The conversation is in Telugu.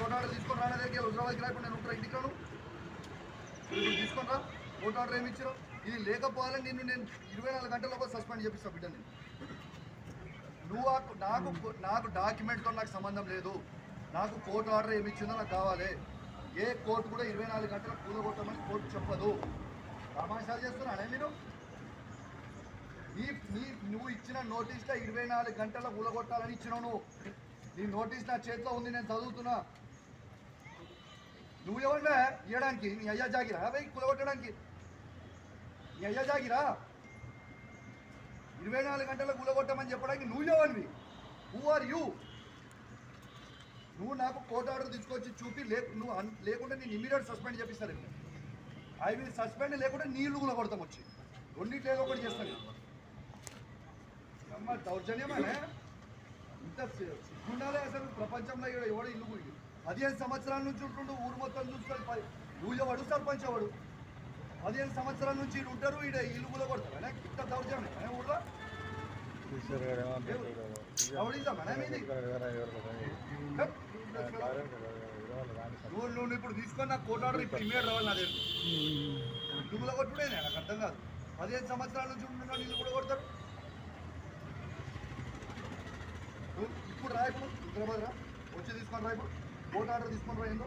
కొన్నాడు తీసుకొని రానే దగ్గర హుజరాబాద్కి లేకుండా నేను ఉంటాను ఇంటికి రాను తీసుకుని రా. ఆర్డర్ ఏమి ఇచ్చారు. ఇది లేకపోవాలని నిన్ను నేను ఇరవై నాలుగు గంటల లోపల సస్పెండ్ చేపిస్తా బిడ్డ నేను. నువ్వు నాకు నాకు డాక్యుమెంట్తో నాకు సంబంధం లేదు. నాకు కోర్టు ఆర్డర్ ఏమి ఇచ్చిందో నాకు కావాలి. ఏ కోర్టు కూడా ఇరవై నాలుగు గంటలకు కూలగొట్టమని కోర్టు చెప్పదు. తమాషాలు చేస్తున్నాడే మీరు? నీ నీ నువ్వు ఇచ్చిన నోటీస్లో ఇరవై నాలుగు గంటల కూలగొట్టాలని ఇచ్చినావు నువ్వు. నీ నోటీస్ నా చేతిలో ఉంది నేను చదువుతున్నా. నువ్వు ఎవరినా ఇవ్వడానికి నీ అయ్యా జాగిరా అవి కూలగొట్టడానికి నీ అయ్యా జాగిరా ఇరవై నాలుగు గంటల కూలగొట్టమని చెప్పడానికి నువ్వు ఎవరివి హూ ఆర్ యూ నువ్వు నాకు కోర్టు ఆర్డర్ తీసుకొచ్చి చూపి లే నువ్వు అన్- లేకుంటే నేను ఇమీడియట్ సస్పెండ్ చేపిస్తాను ఇక్కడ ఐ విల్ సస్పెండ్ లేకుంటే నీళ్లు కూడా కొడతాం వచ్చి రెండింటిలో ఏదో ఒకటి చేస్తాను అమ్మ దౌర్జన్యమనే ఇంత సి- సిగ్గుండాలే అసలు ప్రపంచంలో ఇక్కడ ఎవడు ఇల్లు గురి పదిహేను సంవత్సరాల నుంచి ఉంటుండు ఊరు మొత్తం ప- నువ్వు ఎవడు సర్పంచ్ ఎవడు పదిహేను సంవత్సరాల నుంచి ఈడు ఉంటారు ఈడ ఇల్లు కూడా కొడతారు ఇంత దౌర్జన్యం అనే ఊళ్ళో. నువ్వు నువ్వు ఇప్పుడు తీసుకొని నాకు కోర్టు ఆర్డర్ ఇప్పుడు ఇమీడియట్ రావాలి నా దగ్గర ఇల్లు కూడా కొట్టుడే నాకు అర్థం కాదు. పదిహేను సంవత్సరాల నుంచి ఉంటున్నాను ఇల్లు కూడా కొడతారు ఇప్పుడు రా ఇప్పుడు హైదరాబాద్ రా. వచ్చి తీసుకొని రా ఇప్పుడు కోర్టు ఆర్డర్ తీసుకొని రా ఏందో